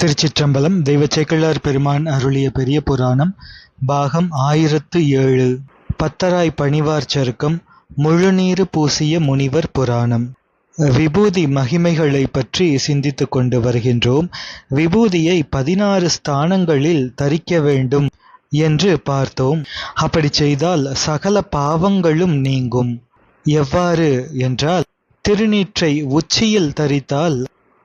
திருச்சிற்றம்பலம் தெய்வச்சேக்கிழார் பெருமான் அருளிய பெரிய புராணம் பாகம் ஆயிரத்து ஏழு. பத்தராய் பணிவார் சருக்கம் முழுநீறு பூசிய முனிவர் புராணம். விபூதி மகிமைகளை பற்றி சிந்தித்து கொண்டு வருகின்றோம். விபூதியை பதினாறு ஸ்தானங்களில் தரிக்க வேண்டும் என்று பார்த்தோம். அப்படி செய்தால் சகல பாவங்களும் நீங்கும். எவ்வாறு என்றால் திருநீற்றை உச்சியில் தரித்தால்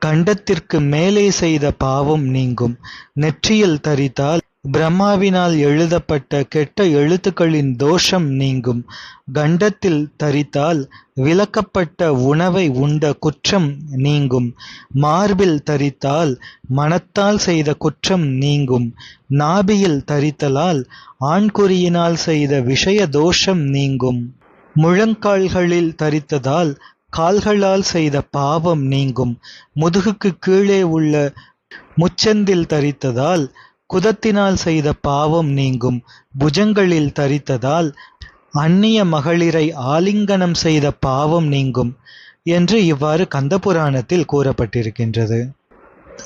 கண்டத்திற்கு மேலே செய்த பாவம் நீங்கும். நெற்றியில் தரித்தால் பிரம்மாவினால் எழுதப்பட்ட கெட்ட எழுத்துக்களின் தோஷம் நீங்கும். கண்டத்தில் தரித்தால் விளக்கப்பட்ட உணவை உண்ட குற்றம் நீங்கும். மார்பில் தரித்தால் மனத்தால் செய்த குற்றம் நீங்கும். நாபியில் தரித்தலால் ஆண்குறியினால் செய்த விஷய தோஷம் நீங்கும். முழங்கால்களில் தரித்ததால் கால்களால் செய்த பாவம் நீங்கும். முதுகுக்கு கீழே உள்ள முச்சந்தில் தரித்ததால் குதத்தினால் செய்த பாவம் நீங்கும். புஜங்களில் தரித்ததால் அந்நிய மகளிரை ஆலிங்கனம் செய்த பாவம் நீங்கும் என்று இவ்வாறு கந்தபுராணத்தில் கூறப்பட்டிருக்கின்றது.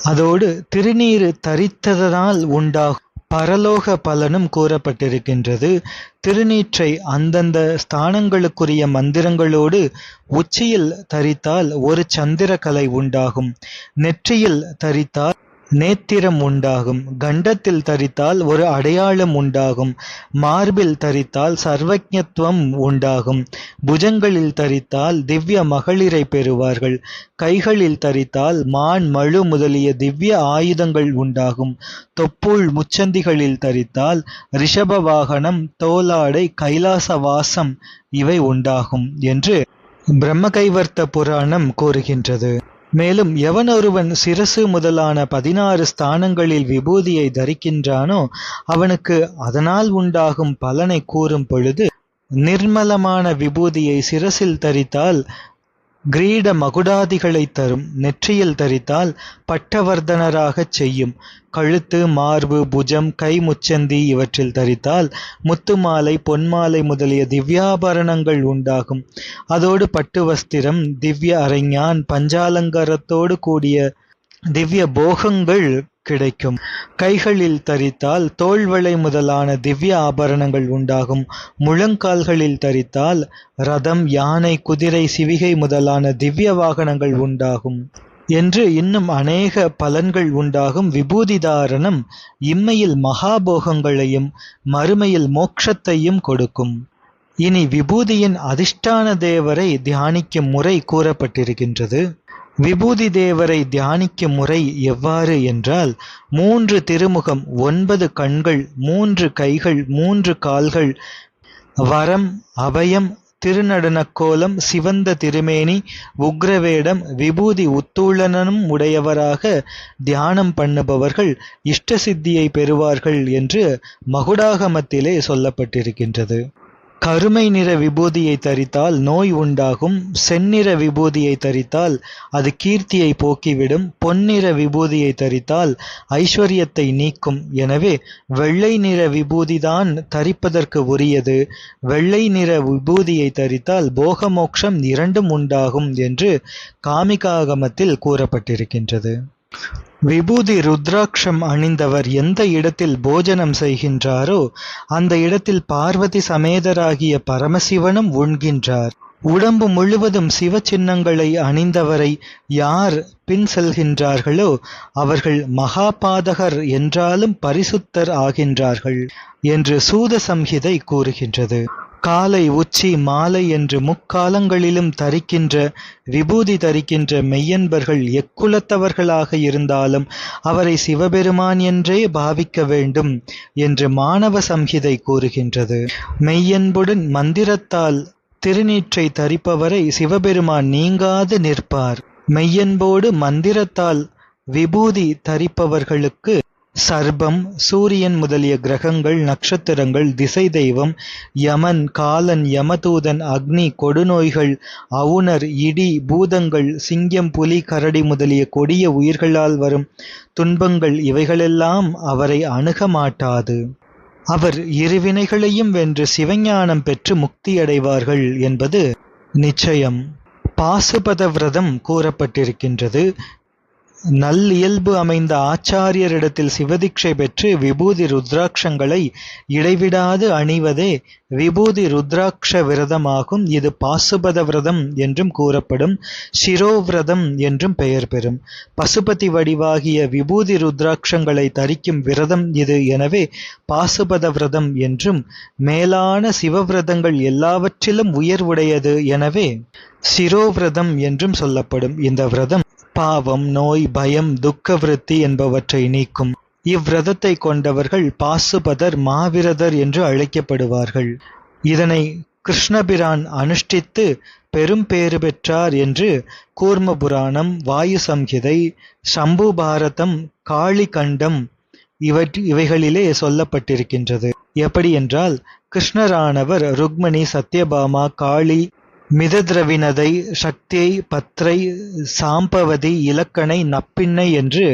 அதோடு திருநீர் தரித்ததனால் உண்டாகும் பரலோக பலனும் கூறப்பட்டிருக்கின்றது. திருநீற்றை அந்தந்த ஸ்தானங்களுக்குரிய மந்திரங்களோடு உச்சியில் தரித்தால் ஒரு சந்திரகலை உண்டாகும். நெற்றியில் தரித்தால் நேத்திரம் உண்டாகும். கண்டத்தில் தரித்தால் ஒரு அடையாளம் உண்டாகும். மார்பில் தரித்தால் சர்வஜத்துவம் உண்டாகும். புஜங்களில் தரித்தால் திவ்ய மகளிரை பெறுவார்கள். கைகளில் தரித்தால் மான் மழு முதலிய திவ்ய ஆயுதங்கள் உண்டாகும். தொப்புள் முச்சந்திகளில் தரித்தால் ரிஷப வாகனம் தோலாடை கைலாச வாசம் இவை உண்டாகும் என்று பிரம்மகைவர்த்த புராணம் கூறுகின்றது. மேலும் எவனொருவன் சிரசு முதலான பதினாறு ஸ்தானங்களில் விபூதியை தரிக்கின்றானோ அவனுக்கு அதனால் உண்டாகும் பலனை கூறும் பொழுது நிர்மலமான விபூதியை சிரசில் தரித்தால் கிரீட மகுடாதிகளை தரும் நெற்றியில் தரித்தால் பட்டவர்தனராகச் செய்யும். கழுத்து மார்பு புஜம் கை முச்சந்தி இவற்றில் தரித்தால் முத்துமாலை பொன்மாலை முதலிய திவ்யாபரணங்கள் உண்டாகும். அதோடு பட்டு வஸ்திரம் திவ்ய அரைஞான் பஞ்சாலங்காரத்தோடு கூடிய திவ்ய போகங்கள் கிடைக்கும். கைகளில் தரித்தால் தோள்வளை முதலான திவ்ய ஆபரணங்கள் உண்டாகும். முழங்கால்களில் தரித்தால் ரதம் யானை குதிரை சிவிகை முதலான திவ்ய வாகனங்கள் உண்டாகும். என்று இன்னும் அநேக பலன்கள் உண்டாகும். விபூதிதாரணம் இம்மையில் மகாபோகங்களையும் மறுமையில் மோட்சத்தையும் கொடுக்கும். இனி விபூதியின் அதிஷ்டான தேவரை தியானிக்கும் முறை கூறப்பட்டிருக்கின்றது. விபூதி தேவரை தியானிக்கும் முறை எவ்வாறு என்றால் மூன்று திருமுகம் ஒன்பது கண்கள் மூன்று கைகள் மூன்று கால்கள் வரம் அபயம் திருநடனக்கோலம் சிவந்த திருமேனி உக்ரவேடம் விபூதி உத்தூளனும் உடையவராக தியானம் பண்ணுபவர்கள் இஷ்ட சித்தியை பெறுவார்கள் என்று மகுடாகமத்திலே சொல்லப்பட்டிருக்கின்றது. கருமை நிற விபூதியை தரித்தால் நோய் உண்டாகும் செந்நிற விபூதியை தரித்தால் அது கீர்த்தியை போக்கிவிடும் பொன்னிற விபூதியை தரித்தால் ஐஸ்வர்யத்தை நீக்கும். எனவே வெள்ளை நிற விபூதிதான் தரிப்பதற்கு உரியது. வெள்ளை நிற விபூதியை தரித்தால் போகமோக்ஷம் இரண்டும் உண்டாகும் என்று காமிகாகமத்தில் கூறப்பட்டிருக்கின்றது. விபூதி ருத்ராட்சம் அணிந்தவர் எந்த இடத்தில் போஜனம் செய்கின்றாரோ அந்த இடத்தில் பார்வதி சமேதராகிய பரமசிவனும் உண்கின்றார். உடம்பு முழுவதும் சிவ சின்னங்களை அணிந்தவரை யார் பின் செல்கின்றார்களோ அவர்கள் மகாபாதகர் என்றாலும் பரிசுத்தர் ஆகின்றார்கள் என்று சூத சம்ஹிதை கூறுகின்றது. காலை உச்சி மாலை என்று முக்காலங்களிலும் தரிக்கின்ற விபூதி தரிக்கின்ற மெய்யன்பர்கள் எக்குலத்தவர்களாக இருந்தாலும் அவரை சிவபெருமான் என்றே பாவிக்க வேண்டும் என்று மாணவ சம்ஹிதை கூறுகின்றது. மெய்யன்புடன் மந்திரத்தால் திருநீற்றை தரிப்பவரை சிவபெருமான் நீங்காது நிற்பார். மெய்யன்போடு மந்திரத்தால் விபூதி தரிப்பவர்களுக்கு சர்பம் சூரியன் முதலிய கிரகங்கள் நட்சத்திரங்கள் திசை தெய்வம் யமன் காலன் யமதூதன் அக்னி கொடுநோய்கள் அவுணர் இடி பூதங்கள் சிங்கம் புலி கரடி முதலிய கொடிய உயிர்களால் வரும் துன்பங்கள் இவைகளெல்லாம் அவரை அணுக மாட்டாது. அவர் இருவினைகளையும் வென்று சிவஞானம் பெற்று முக்தியடைவார்கள் என்பது நிச்சயம். பாசுபத விரதம் கூறப்பட்டிருக்கின்றது. நல்லியல்பு அமைந்த ஆச்சாரியரிடத்தில் சிவதீட்சை பெற்று விபூதி ருத்ராட்சங்களை இடைவிடாது அணிவதே விபூதி ருத்ராட்ச விரதமாகும். இது பாசுபத விரதம் என்றும் கூறப்படும். சிரோவிரதம் என்றும் பெயர் பெறும். பசுபதி வடிவாகிய விபூதி ருத்ராட்சங்களை தரிக்கும் விரதம் இது. எனவே பாசுபத விரதம் என்றும் மேலான சிவவிரதங்கள் எல்லாவற்றிலும் உயர்வுடையது. எனவே சிரோவிரதம் என்றும் சொல்லப்படும் இந்த விரதம். பாவம் நோய் பயம் துக்க விருத்தி என்பவற்றை நீக்கும். இவ்விரதத்தை கொண்டவர்கள் பாசுபதர் மாவிரதர் என்று அழைக்கப்படுவார்கள். இதனை கிருஷ்ணபிரான் அனுஷ்டித்து பெரும் பேறு பெற்றார் என்று கூர்ம புராணம் வாயு சம்ஹிதை சம்பு பாரதம் காளிகண்டம் இவற் இவைகளிலே சொல்லப்பட்டிருக்கின்றது. எப்படி என்றால் கிருஷ்ணரானவர் ருக்மணி சத்யபாமா காளி மிதத்ரவினதை சக்தியை பத்ரை சாம்பவதி இலக்கணை நப்பிண்ணை என்று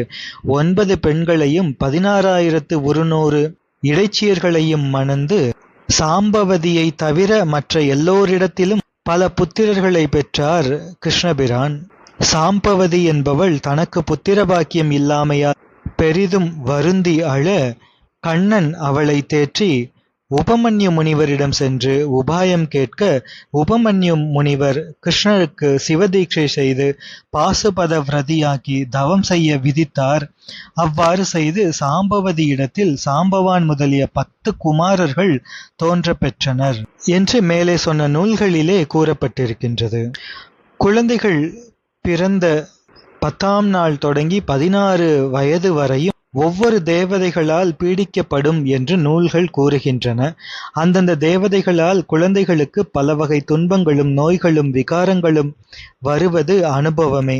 ஒன்பது பெண்களையும் பதினாறாயிரத்து ஒருநூறு இடைச்சியர்களையும் மணந்து சாம்பவதியை தவிர மற்ற எல்லோரிடத்திலும் பல புத்திரர்களை பெற்றார் கிருஷ்ணபிரான். சாம்பவதி என்பவள் தனக்கு புத்திர பாக்கியம் இல்லாமையால் பெரிதும் வருந்தி அழ கண்ணன் அவளை தேற்றி உபமன்யு முனிவரிடம் சென்று உபாயம் கேட்க உபமன்யு முனிவர் கிருஷ்ணருக்கு சிவதீட்சை செய்து பாசுபத விரதியாக்கி தவம் செய்ய விதித்தார். அவ்வாறு செய்து சாம்பவதியிடத்தில் சாம்பவான் முதலிய பத்து குமாரர்கள் தோன்ற பெற்றனர் என்று மேலே சொன்ன நூல்களிலே கூறப்பட்டிருக்கின்றது. குழந்தைகள் பிறந்த பத்தாம் நாள் தொடங்கி பதினாறு வயது வரையும் ஒவ்வொரு தேவதைகளால் பீடிக்கப்படும் என்று நூல்கள் கூறுகின்றன. அந்தந்த தேவதைகளால் குழந்தைகளுக்கு பல வகை துன்பங்களும் நோய்களும் விகாரங்களும் வருவது அனுபவமே.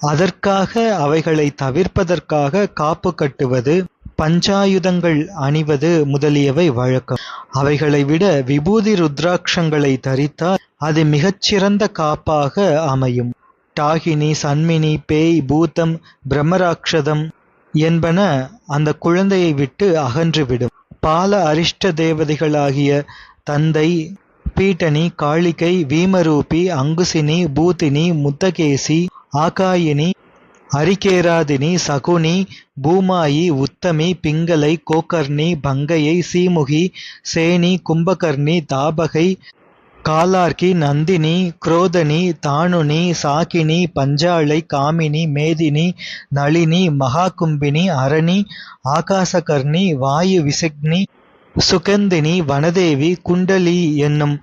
அதற்காக அவைகளை தவிர்ப்பதற்காக காப்பு கட்டுவது பஞ்சாயுதங்கள் அணிவது முதலியவை வழக்கம். அவைகளை விட விபூதி ருத்ராட்சங்களை தரித்தால் அது மிகச்சிறந்த காப்பாக அமையும். டாகினி சன்மினி பேய் பூத்தம் பிரம்மராட்சதம் என்பன அந்த குழந்தையை விட்டு அகன்றுவிடும். பால அரிஷ்ட தேவதைகளாகிய தந்தை பீட்டனி காளிகை வீமரூபி அங்குசினி பூத்தினி முத்தகேசி ஆகாயினி அரிகேராதினி சகுனி பூமாயி உத்தமி பிங்களை கோகர்ணி பங்கையை சீமுகி சேனி கும்பகர்ணி தாபகை காலார்கி நந்தினி குரோதனி தானுனி சாகினி பஞ்சாலை காமினி மேதினி நளினி மகாகும்பினி அரணி ஆகாசகர்ணி வாயு விசக்னி சுகந்தினி வனதேவி குண்டலி என்னும்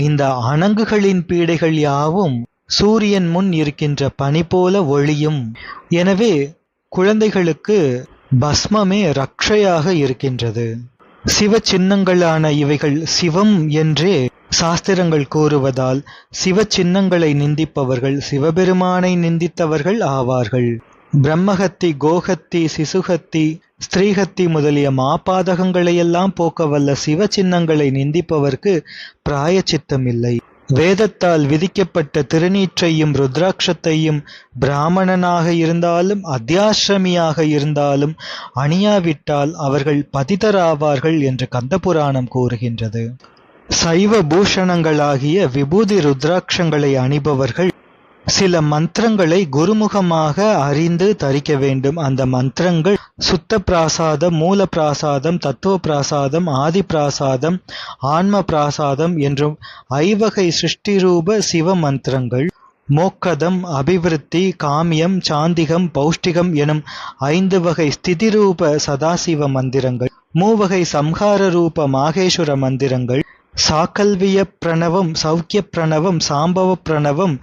இந்த அணங்குகளின் பீடைகள் யாவும் சூரியன் முன் இருக்கின்ற பனி போல ஒளியும். எனவே குழந்தைகளுக்கு பஸ்மமே ரக்ஷையாக இருக்கின்றது. சிவ சின்னங்களான இவைகள் சிவம் என்றே சாஸ்திரங்கள் கூறுவதால் சிவ சின்னங்களை நிந்திப்பவர்கள் சிவபெருமானை நிந்தித்தவர்கள் ஆவார்கள். பிரம்மஹத்தி கோஹத்தி சிசுகத்தி ஸ்திரீகத்தி முதலிய மாபாதகங்களையெல்லாம் போக்கவல்ல சிவ சின்னங்களை நிந்திப்பவர்க்கு பிராயச்சித்தம் இல்லை வேதத்தால் விதிக்கப்பட்ட திருநீற்றையும் ருத்ராட்சத்தையும் பிராமணனாக இருந்தாலும் அத்தியாசிரமியாக இருந்தாலும் அணியாவிட்டால் அவர்கள் பதிதராவார்கள் என்று கந்தபுராணம் கூறுகின்றது. சைவ பூஷணங்களாகிய விபூதி ருத்ராட்சங்களை அணிபவர்கள் சில மந்திரங்களை குருமுகமாக அறிந்து தரிக்க வேண்டும். அந்த மந்திரங்கள் சுத்த பிராசாதம் மூல பிராசாதம் தத்துவ பிராசாதம் ஆதி பிராசாதம் ஆன்ம பிராசாதம் என்றும் ஐவகை சிருஷ்டிரூப சிவ மந்திரங்கள் மோக்கதம் அபிவிருத்தி காமியம் சாந்திகம் பௌஷ்டிகம் எனும் ஐந்து வகை ஸ்திதிரூப சதாசிவ மந்திரங்கள் மூவகை சம்ஹார ரூப மாகேஸ்வர மந்திரங்கள் சாக்கல்விய பிரணவம் சௌக்கிய பிரணவம் சாம்பவ பிரணவம்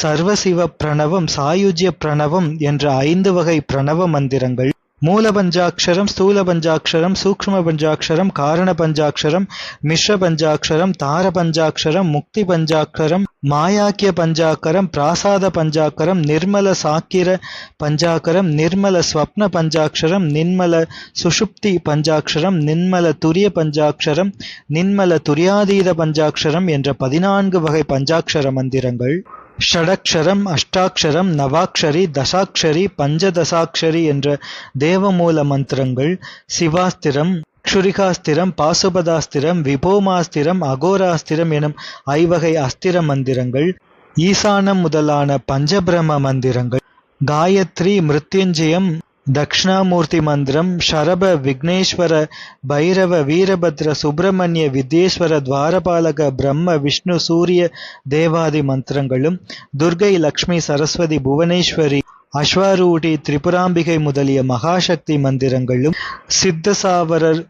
சர்வசிவ பிரணவம் சாயுஜ்ய பிரணவம் என்ற ஐந்து வகை பிரணவ மந்திரங்கள். மூல பஞ்சாட்சரம் ஸ்தூல பஞ்சாட்சரம் சூக்ஷ்ம பஞ்சாட்சரம் காரண பஞ்சாட்சரம் மிஸ்ர பஞ்சாட்சரம் தார பஞ்சாட்சரம் முக்தி பஞ்சாக்கரம் மாயாக்கிய பஞ்சாக்கரம் பிராசாத பஞ்சாக்கரம் நிர்மல சாக்கிர பஞ்சாக்கரம் நிர்மல ஸ்வப்ன பஞ்சாட்சரம் நின்மல சுஷுப்தி பஞ்சாட்சரம் நின்மல துரிய பஞ்சாட்சரம் நின்மல துரியாதீத பஞ்சாட்சரம் என்ற பதினான்கு வகை பஞ்சாட்சர மந்திரங்கள். ஷடக்ஷரம் அஷ்டாக்ஷரம் நவாக்ஷரி தசாக்ஷரி பஞ்சதசாக்ஷரி என்ற தேவமூல மந்திரங்கள் சிவாஸ்திரம் க்ஷுரிகாஸ்திரம் பாசுபதாஸ்திரம் விபோமாஸ்திரம் அகோராஸ்திரம் எனும் ஐவகை அஸ்திர மந்திரங்கள் ஈசானம் முதலான பஞ்சபிரம மந்திரங்கள் காயத்ரி மிருத்யுஞ்சயம் தக்ஷணாமூர்த்தி மந்திரம் ஷரப விக்னேஸ்வர பைரவ வீரபத்ர சுப்பிரமணிய வித்யேஸ்வர துவாரபாலக பிரம்ம விஷ்ணு சூரிய தேவாதி மந்திரங்களும் துர்கை லக்ஷ்மி சரஸ்வதி புவனேஸ்வரி அஸ்வாரூடி திரிபுராம்பிகை முதலிய மகாசக்தி மந்திரங்களும் சித்தசாவரர்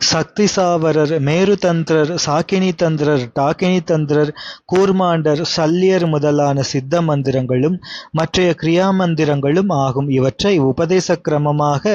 சக்தி சாவரர் மேருதந்திரர் சாக்கினி தந்திரர் டாக்கினி தந்திரர் கூர்மாண்டர் சல்லியர் முதலான சித்த மந்திரங்களும் மற்றைய கிரியா மந்திரங்களும் ஆகும். இவற்றை உபதேச கிரமமாக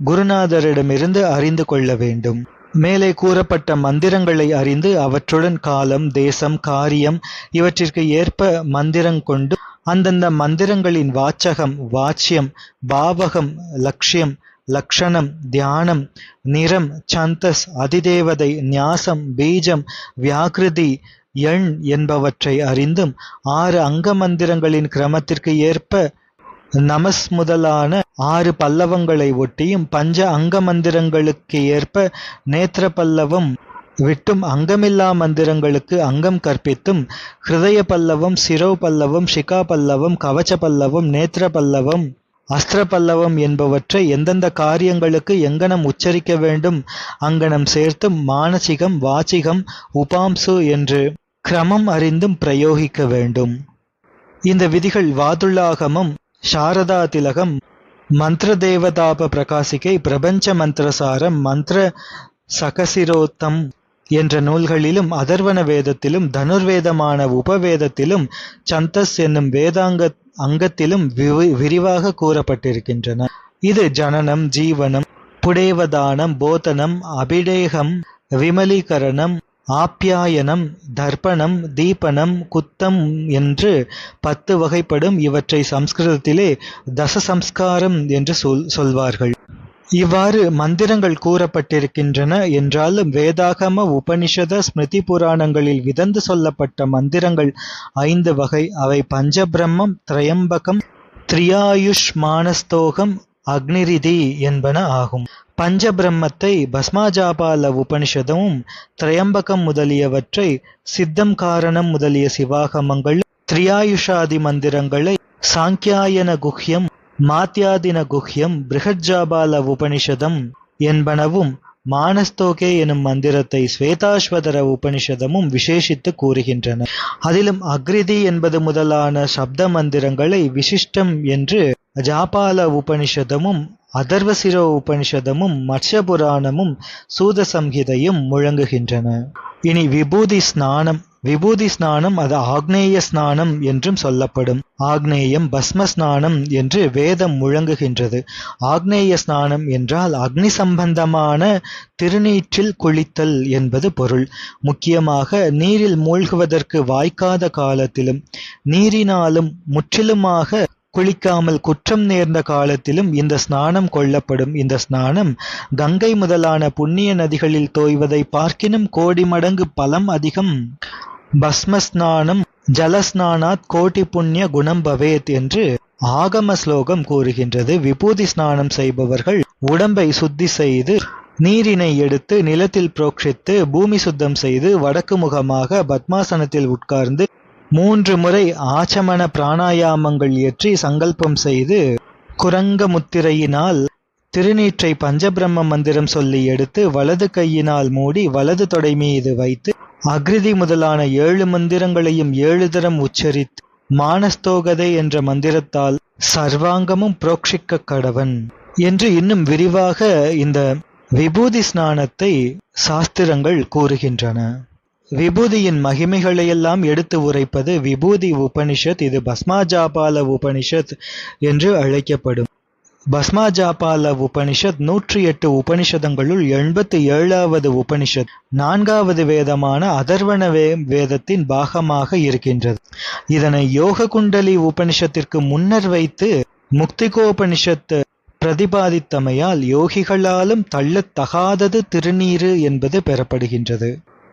குருநாதரிடமிருந்து அறிந்து கொள்ள வேண்டும். மேலே கூறப்பட்ட மந்திரங்களை அறிந்து அவற்றுடன் காலம் தேசம் காரியம் இவற்றிற்கு ஏற்ப மந்திரம் கொண்டு அந்தந்த மந்திரங்களின் வாச்சகம் வாச்சியம் பாவகம் லட்சியம் லக்ஷணம் தியானம் நிறம் சந்தஸ் அதிதேவதை நியாசம் பீஜம் வியாகிருதி எண் என்பவற்றை அறிந்தும் ஆறு அங்க மந்திரங்களின் கிரமத்திற்கு ஏற்ப நமஸ் முதலான ஆறு பல்லவங்களை ஒட்டியும் பஞ்ச அங்க மந்திரங்களுக்கு ஏற்ப நேத்திர பல்லவம் விட்டும் அங்கமில்லா மந்திரங்களுக்கு அங்கம் கற்பித்தும் ஹிருதய பல்லவம் சிரோ பல்லவம் ஷிகா பல்லவம் கவச்ச பல்லவம் நேத்திர பல்லவம் அஸ்திர பல்லவம் என்பவற்றை எந்தெந்த காரியங்களுக்கு எங்கனம் உச்சரிக்க வேண்டும்? அங்கனம் சேர்த்தும் மானசிகம் வாச்சிகம் உபாம்சு என்று கிரமம் அறிந்தும் பிரயோகிக்க வேண்டும். இந்த விதிகள் வாதுள்ளாகமம் சாரதா திலகம் மந்திர தேவதாப பிரகாசிகை பிரபஞ்ச மந்திரசாரம் மந்திர சகசிரோத்தம் என்ற நூல்களிலும் அதர்வன வேதத்திலும் தனுர்வேதமான உபவேதத்திலும் சந்தஸ் என்னும் வேதாங்க அங்கத்திலும் விவி- விரிவாக கூறப்பட்டிருக்கின்றன. இது ஜனனம் ஜீவனம் புடேவதானம் போதனம் அபிடேகம் விமலீகரணம் ஆப்யாயனம் தர்ப்பணம் தீபனம் குத்தம் என்று பத்து வகைப்படும் இவற்றை சம்ஸ்கிருதத்திலே தசசம்ஸ்காரம் என்று சொல் சொல்வார்கள். இவ்வாறு மந்திரங்கள் கூறப்பட்டிருக்கின்றன என்றாலும் வேதாகம உபனிஷத ஸ்மிருதி புராணங்களில் விதந்து சொல்லப்பட்ட மந்திரங்கள் ஐந்து வகை. அவை பஞ்சபிரம்மம் திரையம்பகம் த்ரியாயுஷ்மானஸ்தோகம் அக்னிரிதி என்பன ஆகும். பஞ்சபிரம்மத்தை பஸ்மாஜாபால உபனிஷதமும் திரையம்பகம் முதலியவற்றை சித்தம் காரணம் முதலிய சிவாகமங்கள் திரியாயுஷாதி மந்திரங்களை சாங்கியாயன குஹ்யம் மாத்தியாதின குஹ்யம் பிருகஜாபால உபனிஷதம் என்பனவும் மானஸ்தோகே எனும் மந்திரத்தை ஸ்வேதாஸ்வதர உபனிஷதமும் விசேஷித்து கூறுகின்றன. அதிலும் அக்ரிதி என்பது முதலான சப்த மந்திரங்களை விசிஷ்டம் என்று ஜாபால உபனிஷதமும் அதர்வசிர உபனிஷதமும் மத்ஸ்ய புராணமும் சூத சம்ஹிதையும் முழங்குகின்றன. இனி விபூதி ஸ்நானம் விபூதி ஸ்நானம் அது ஆக்னேய ஸ்நானம் என்றும் சொல்லப்படும். ஆக்னேயம் பஸ்ம ஸ்நானம் என்று வேதம் முழங்குகின்றது. ஆக்னேய ஸ்நானம் என்றால் அக்னி சம்பந்தமான திருநீற்றில் குளித்தல் என்பது பொருள். முக்கியமாக நீரில் மூழ்குவதற்கு வாய்க்காத காலத்திலும் நீரினாலும் முற்றிலுமாக குளிக்காமல் குற்றம் நேர்ந்த காலத்திலும் இந்த ஸ்நானம் கொள்ளப்படும். இந்த ஸ்நானம் கங்கை முதலான புண்ணிய நதிகளில் தோய்வதை பார்க்கினும் கோடி மடங்கு பலம் அதிகம். பஸ்ம ஸ்நானம் ஜலஸ்நானாத் கோட்டி புண்ணிய குணம் பவேத் என்று ஆகம ஸ்லோகம் கூறுகின்றது. விபூதி ஸ்நானம் செய்பவர்கள் உடம்பை சுத்தி செய்து நீரினை எடுத்து நிலத்தில் புரோக்ஷித்து பூமி சுத்தம் செய்து வடக்கு முகமாக பத்மாசனத்தில் உட்கார்ந்து மூன்று முறை ஆச்சமன பிராணாயாமங்கள் இயற்றி சங்கல்பம் செய்து குரங்க முத்திரையினால் திருநீற்றை பஞ்சபிரம்ம மந்திரம் சொல்லி எடுத்து வலது கையினால் மூடி வலது தொடை மீது வைத்து அக்ரிதி முதலான ஏழு மந்திரங்களையும் ஏழு தரம் உச்சரித்து மானஸ்தோகதை என்ற மந்திரத்தால் சர்வாங்கமும் புரோக்ஷிக்க கடவன். என்று இன்னும் விரிவாக இந்த விபூதி ஸ்நானத்தை சாஸ்திரங்கள் கூறுகின்றன. விபூதியின் மகிமைகளையெல்லாம் எடுத்து உரைப்பது விபூதி உபனிஷத் இது பஸ்மாஜாபால உபனிஷத் என்று அழைக்கப்படும். பஸ்மாஜாபால உபனிஷத் நூற்றி எட்டு உபனிஷதங்களுள் எண்பத்தி ஏழாவது உபனிஷத் நான்காவது வேதமான அதர்வண வே வேதத்தின் பாகமாக இருக்கின்றது. இதனை யோக குண்டலி உபனிஷத்திற்கு முன்னர் வைத்து முக்திகோபனிஷத் பிரதிபாதித்தமையால் யோகிகளாலும் தள்ளத்தகாதது திருநீறு திருநீரு என்பது பெறப்படுகின்றது.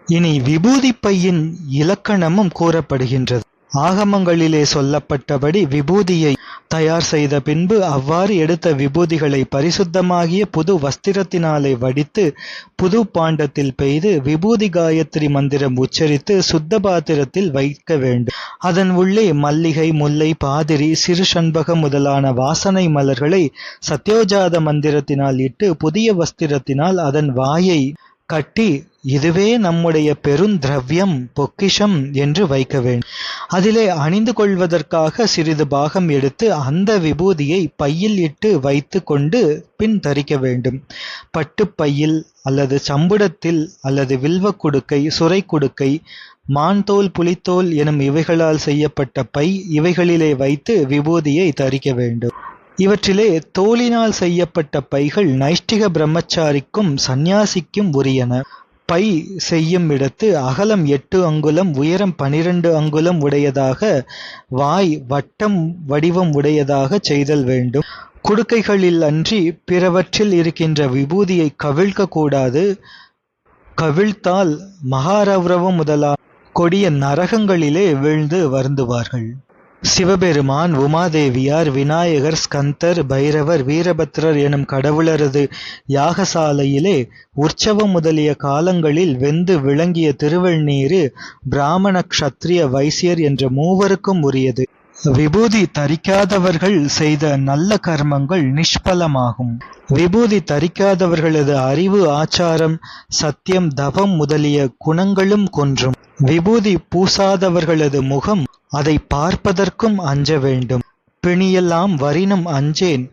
இனி விபூதி பையின் இலக்கணமும் கூறப்படுகின்றது. ஆகமங்களிலே சொல்லப்பட்டபடி விபூதியை தயார் செய்த பின்பு அவ்வாறு எடுத்த விபூதிகளை பரிசுத்தமாகிய புது வஸ்திரத்தினாலே வடித்து புது பாண்டத்தில் பெய்து விபூதி காயத்ரி மந்திரம் உச்சரித்து சுத்த பாத்திரத்தில் வைக்க வேண்டும். அதன் உள்ளே மல்லிகை முல்லை பாதிரி சிறு சண்பகம் முதலான வாசனை மலர்களை சத்யோஜாத மந்திரத்தினால் இட்டு புதிய வஸ்திரத்தினால் அதன் வாயை கட்டி இதுவே நம்முடைய பெருந்திரவியம் பொக்கிஷம் என்று வைக்க வேண்டும். அதிலே அணிந்து கொள்வதற்காக சிறிது பாகம் எடுத்து அந்த விபூதியை பையில் இட்டு வைத்து கொண்டு பின் தரிக்க வேண்டும். பட்டுப்பையில் அல்லது சம்புடத்தில் அல்லது வில்வ குடுக்கை சுரை குடுக்கை மான்தோல் புலித்தோல் எனும் இவைகளால் செய்யப்பட்ட பை இவைகளிலே வைத்து விபூதியை தரிக்க வேண்டும். இவற்றிலே தோலினால் செய்யப்பட்ட பைகள் நைஷ்டிக பிரம்மச்சாரிக்கும் சந்நியாசிக்கும் உரியன. பை செய்யும் இடத்து அகலம் எட்டு அங்குலம் உயரம் பனிரெண்டு அங்குலம் உடையதாக வாய் வட்டம் வடிவம் உடையதாக செய்தல் வேண்டும். குடுக்கைகளில் அன்றி பிறவற்றில் இருக்கின்ற விபூதியை கவிழ்க்க கூடாது கவிழ்த்தால் மகாரௌரவம் முதலா கொடிய நரகங்களிலே வீழ்ந்து வருந்துவார்கள். சிவபெருமான் உமாதேவியார் விநாயகர் ஸ்கந்தர் பைரவர் வீரபத்ரர் எனும் கடவுளரது யாகசாலையிலே உற்சவம் முதலிய காலங்களில் வெந்து விளங்கிய திருவெண்ணீரு பிராமண க்ஷத்ரிய வைசியர் என்ற மூவருக்கும் உரியது. விபூதி தரிக்காதவர்கள் செய்த நல்ல கர்மங்கள் நிஷ்பலமாகும். விபூதி தரிக்காதவர்களது அறிவு ஆச்சாரம் சத்தியம் தவம் முதலிய குணங்களும் கொன்றும். விபூதி பூசாதவர்களது முகம் அதை பார்ப்பதற்கும் அஞ்ச வேண்டும். பிணியெல்லாம் வரினும் அஞ்சேன்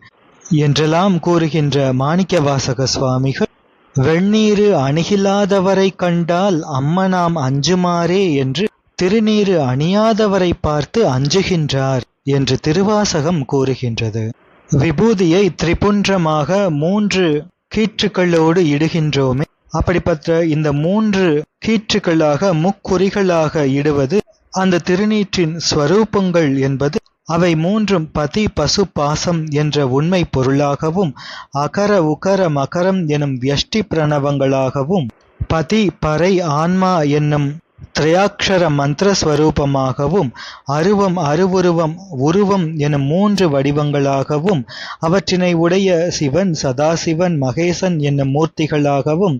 என்றெல்லாம் கூறுகின்ற மாணிக்கவாசக சுவாமிகள் வெண்ணீரு அணுகிலாதவரை கண்டால் அம்மனாம் அஞ்சுமாறே என்று திருநீரு அணியாதவரை பார்த்து அஞ்சுகின்றார் என்று திருவாசகம் கூறுகின்றது. விபூதியை திரிபுன்றமாக மூன்று கீற்றுக்களோடு இடுகின்றோமே அப்படிப்பட்ட இந்த மூன்று கீற்றுக்களாக முக்குறிகளாக இடுவது அந்த திருநீற்றின் ஸ்வரூபங்கள் என்பது அவை மூன்றும் பதி பசு பாசம் என்ற உண்மை பொருளாகவும் அகர உகர மகரம் எனும் வியஷ்டி பிரணவங்களாகவும் பதி பறை ஆன்மா என்னும் திரையாட்சர மந்திரஸ்வரூபமாகவும் அருவம் அருவுருவம் உருவம் எனும் மூன்று வடிவங்களாகவும் அவற்றினை உடைய சிவன் சதாசிவன் மகேசன் என்னும் மூர்த்திகளாகவும்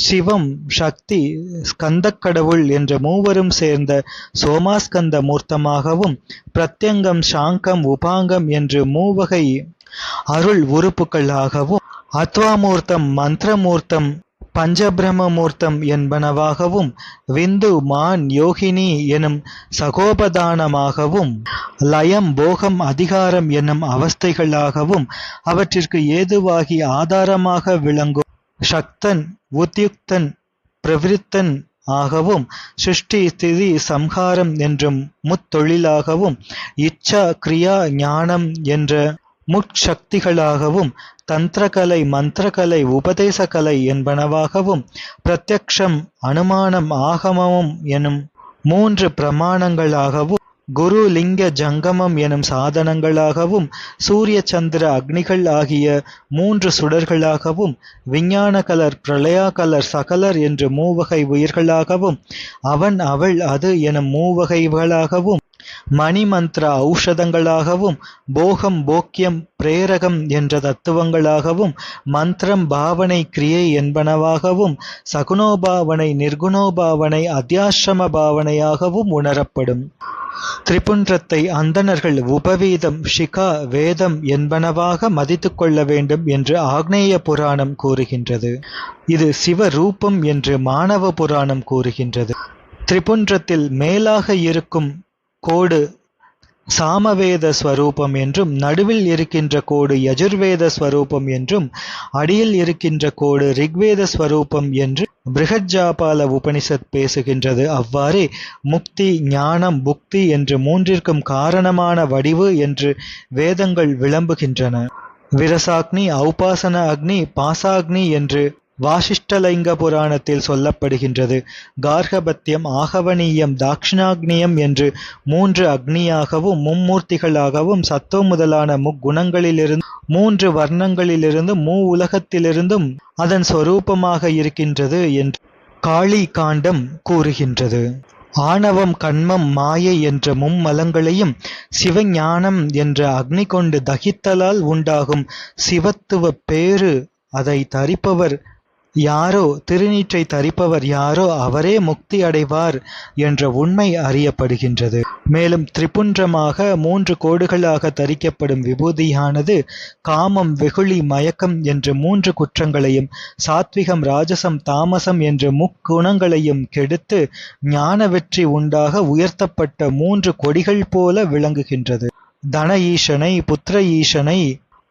சிவம் சக்தி ஸ்கந்தக்கடவுள் என்ற மூவரும் சேர்ந்த சோமாஸ்கந்த மூர்த்தமாகவும் பிரத்யங்கம் சாங்கம் உபாங்கம் என்று மூவகை அருள் உறுப்புகளாகவும் அத்வாமூர்த்தம் மந்திரமூர்த்தம் பஞ்சபிரமமூர்த்தம் என்பனவாகவும் விந்து மான் யோகினி எனும் சகோபதானமாகவும் லயம் போகம் அதிகாரம் என்னும் அவஸ்தைகளாகவும் அவற்றிற்கு ஏதுவாகி ஆதாரமாக விளங்கும் சக்தன் உத்யுக்தன் பிரவிருத்தன் ஆகவும் சிருஷ்டி ஸ்திதி சம்ஹாரம் என்றும் முத்தொழிலாகவும் இச்சா கிரியா ஞானம் என்ற முட்சக்திகளாகவும் தந்திரகலை மந்திரகலை உபதேசகலை என்பனவாகவும் பிரத்யக்ஷம் அனுமானம் ஆகமமும் எனும் மூன்று பிரமாணங்களாகவும் குரு லிங்க ஜங்கமம் எனும் சாதனங்களாகவும் சூரிய சந்திர அக்னிகள் ஆகிய மூன்று சுடர்களாகவும் விஞ்ஞான கலர் பிரளயா கலர் சகலர் என்று மூவகை உயிர்களாகவும் அவன் அவள் அது எனும் மூவகைகளாகவும் மணிமந்திர ஔஷதங்களாகவும் போகம் போக்கியம் பிரேரகம் என்ற தத்துவங்களாகவும் மந்திரம் பாவனை கிரியை என்பனவாகவும் சகுணோபாவனை நிர்குணோபாவனை அத்தியாசிரம பாவனையாகவும் உணரப்படும். திரிபுன்றத்தை அந்தணர்கள் உபவீதம் ஷிகா வேதம் என்பனவாக மதித்து கொள்ள வேண்டும் என்று ஆக்னேய புராணம் கூறுகின்றது. இது சிவரூபம் என்று மாணவ புராணம் கூறுகின்றது. திரிபுன்றத்தில் மேலாக இருக்கும் கோடு சாமவேத ஸ்வரூபம் என்றும் நடுவில் இருக்கின்ற கோடு யஜுர்வேத ஸ்வரூபம் என்றும் அடியில் இருக்கின்ற கோடு ரிக்வேத ஸ்வரூபம் என்று பிருகஜாபால உபனிஷத் பேசுகின்றது. அவ்வாறே முக்தி ஞானம் புக்தி என்று மூன்றிற்கும் காரணமான வடிவு என்று வேதங்கள் விளம்புகின்றன. விரசாக்னி ஔபாசன அக்னி பாசாக்னி என்று வாசிஷ்டலிங்க புராணத்தில் சொல்லப்படுகின்றது. கார்கபத்தியம் ஆகவனீயம் தாக்ஷிணாக்னியம் என்று மூன்று அக்னியாகவும் மும்மூர்த்திகளாகவும் சத்துவ முதலான முக்குணங்களிலிருந்து மூன்று வர்ணங்களிலிருந்து மூ உலகத்திலிருந்தும் அதன் சொரூபமாக இருக்கின்றது என்று காளி காண்டம் கூறுகின்றது. ஆணவம் கண்மம் மாயை என்ற மும்மலங்களையும் சிவஞானம் என்ற அக்னி கொண்டு தகித்தலால் உண்டாகும் சிவத்துவ பேறு அதை தரிப்பவர் யாரோ திருநீற்றை தரிப்பவர் யாரோ அவரே முக்தி அடைவார் என்ற உண்மை அறியப்படுகின்றது. மேலும் திரிபுன்றமாக மூன்று கோடுகளாக தரிக்கப்படும் விபூதியானது காமம் வெகுளி மயக்கம் என்ற மூன்று குற்றங்களையும் சாத்விகம் ராஜசம் தாமசம் என்ற முக்குணங்களையும் கெடுத்து ஞான வெற்றி உண்டாக உயர்த்தப்பட்ட மூன்று கொடிகள் போல விளங்குகின்றது. தன ஈசனை புத்திர ஈசனை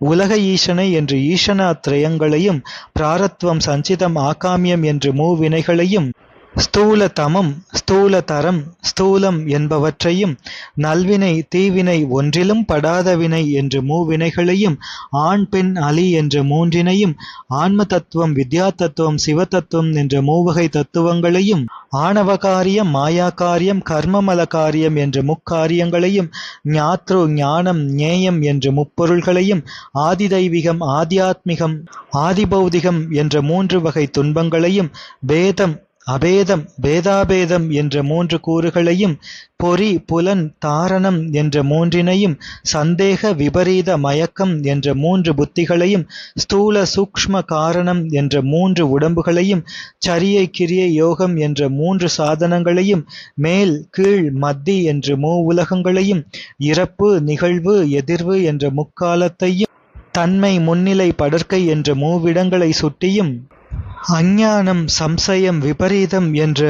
உலக ஈசனை என்று ஈசனாத்ரயங்களையும் பிராரத்வம் சஞ்சிதம் ஆகாமியம் என்று மூவினைகளையும் ஸ்தூல தமம் ஸ்தூல தரம் ஸ்தூலம் என்பவற்றையும் நல்வினை தீவினை ஒன்றிலும் படாத வினை என்று மூவினைகளையும் ஆண் பெண் அலி என்ற மூன்றினையும் ஆன்ம தத்துவம் வித்யா தத்துவம் சிவதத்துவம் என்ற மூவகை தத்துவங்களையும் ஆணவகாரியம் மாயாக்காரியம் கர்மமல காரியம் என்ற முக்காரியங்களையும் ஞாத்ரு ஞானம் ஞேயம் என்ற முப்பொருள்களையும் ஆதிதைவிகம் ஆத்தியாத்மிகம் ஆதிபௌதிகம் என்ற மூன்று வகை துன்பங்களையும் பேதம் அபேதம் பேதாபேதம் என்ற மூன்று கூறுகளையும் பொறி புலன் தாரணம் என்ற மூன்றினையும் சந்தேக விபரீத மயக்கம் என்ற மூன்று புத்திகளையும் ஸ்தூல சூக்ஷ்ம காரணம் என்ற மூன்று உடம்புகளையும் சரியை கிரியை யோகம் என்ற மூன்று சாதனங்களையும் மேல் கீழ் மத்தி என்ற மூவுலகங்களையும் இறப்பு நிகழ்வு எதிர்வு என்ற முக்காலத்தையும் தன்மை முன்னிலை படர்க்கை என்ற மூவிடங்களை சுட்டியும் அஞ்ஞானம் சம்சயம் விபரீதம் என்ற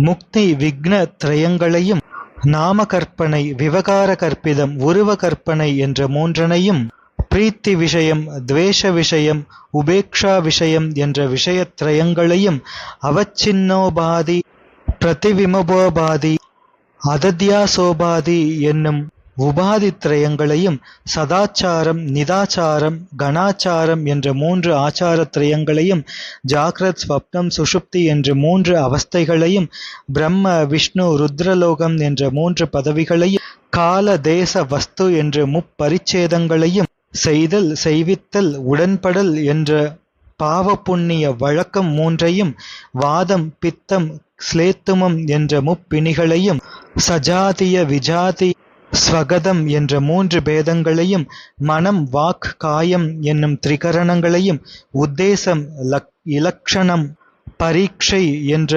முக்தி விக்ன திரயங்களையும் நாம கற்பனை விவகார கற்பிதம் உருவ கற்பனை என்ற மூன்றனையும் பிரீத்தி விஷயம் துவேஷ விஷயம் உபேக்ஷா விஷயம் என்ற விஷயத்ரயங்களையும் அவச்சின்னோபாதி பிரதிவிமபோபாதி அதத்யாசோபாதி என்னும் உபாதித்ரயங்களையும் சதாச்சாரம் நிதாச்சாரம் கணாச்சாரம் என்ற மூன்று ஆச்சாரத்ரயங்களையும் ஜாக்ரத் ஸ்வப்னம் சுஷுப்தி என்ற மூன்று அவஸ்தைகளையும் பிரம்ம விஷ்ணு ருத்ரலோகம் என்ற மூன்று பதவிகளையும் கால தேச வஸ்து என்ற முப்பரிச்சேதங்களையும் செய்தல் செய்வித்தல் உடன்படல் என்ற பாவ புண்ணிய வழக்கம் மூன்றையும் வாதம் பித்தம் ஸ்லேத்துமம் என்ற முப்பிணிகளையும் சஜாதிய விஜாதி ஸ்வகதம் என்ற மூன்று பேதங்களையும் மனம் வாக் காயம் என்னும் திரிகரணங்களையும் உத்தேசம் லக் இலக்ஷணம் பரீட்சை என்ற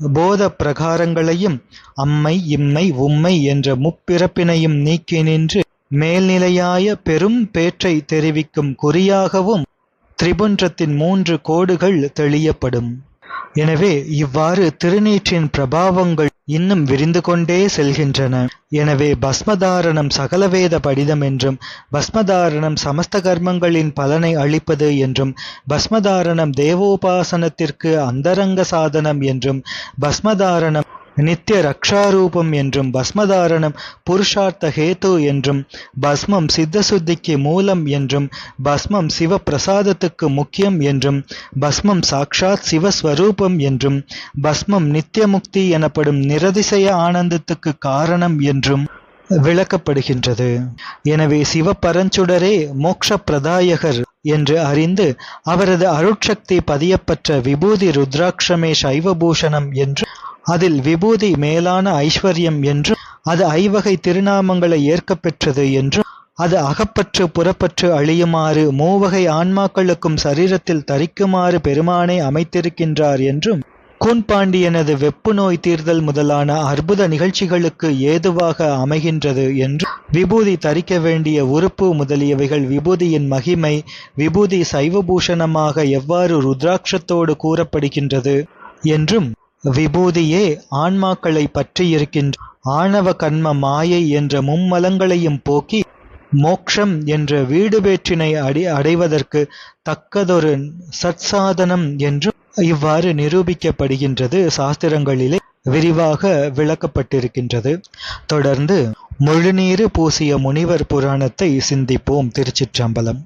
போத பிரகாரங்களையும் அம்மை இம்மை உம்மை என்ற முப்பிறப்பினையும் நீக்கி நின்று மேல்நிலையாய பெரும் பேற்றை தெரிவிக்கும் குறியாகவும் திரிபுன்றத்தின் மூன்று கோடுகள் தெளியப்படும். எனவே இவ்வாறு திருநீற்றின் பிரபாவங்கள் இன்னும் விரிந்து கொண்டே செல்கின்றன. எனவே பஸ்மதாரணம் சகலவேத படிதம் என்றும் பஸ்மதாரணம் சமஸ்த கர்மங்களின் பலனை அளிப்பது என்றும் பஸ்மதாரணம் தேவோபாசனத்திற்கு அந்தரங்க சாதனம் என்றும் பஸ்மதாரணம் நித்திய ரக்ஷாரூபம் என்றும் பஸ்மதாரணம் புருஷார்த்த ஹேத்து என்றும் பஸ்மம் சித்தசுத்திக்கு மூலம் என்றும் பஸ்மம் சிவ பிரசாதத்துக்கு முக்கியம் என்றும் பஸ்மம் சாக்ஷாத் சிவஸ்வரூபம் என்றும் பஸ்மம் நித்தியமுக்தி எனப்படும் நிரதிசய ஆனந்தத்துக்கு காரணம் என்றும் விளக்கப்படுகின்றது. எனவே சிவபரஞ்சுடரே மோக்ஷ பிரதாயகர் என்று அறிந்து அவரது அருட்சக்தி பதியப்பற்ற விபூதி ருத்ராட்சமே சைவபூஷணம் என்று அதில் விபூதி மேலான ஐஸ்வர்யம் என்றும் அது ஐவகை திருநாமங்களை ஏற்கப் பெற்றது என்றும் அது அகப்பற்று புறப்பற்று அழியுமாறு மூவகை ஆன்மாக்களுக்கும் சரீரத்தில் தரிக்குமாறு பெருமானை அமைத்திருக்கின்றார் என்றும் கூன்பாண்டியனது வெப்பு நோய் தீர்தல் முதலான அற்புத நிகழ்ச்சிகளுக்கு ஏதுவாக அமைகின்றது என்று விபூதி தரிக்க வேண்டிய உறுப்பு முதலியவைகள் விபூதியின் மகிமை விபூதி சைவபூஷணமாக எவ்வாறு ருத்ராட்சத்தோடு கூறப்படுகின்றது என்றும் விபூதியே ஆன்மாக்களை பற்றியிருக்கின்ற ஆணவ கண்ம மாயை என்ற மும்மலங்களையும் போக்கி மோக்ஷம் என்ற வீடு பேற்றினை அடி அடைவதற்கு தக்கதொரு சத்சாதனம் என்றும் இவ்வாறு நிரூபிக்கப்படுகின்றது. சாஸ்திரங்களிலே விரிவாக விளக்கப்பட்டிருக்கின்றது. தொடர்ந்து முழுநீரு பூசிய முனிவர் புராணத்தை சிந்திப்போம். திருச்சிற்றம்பலம்.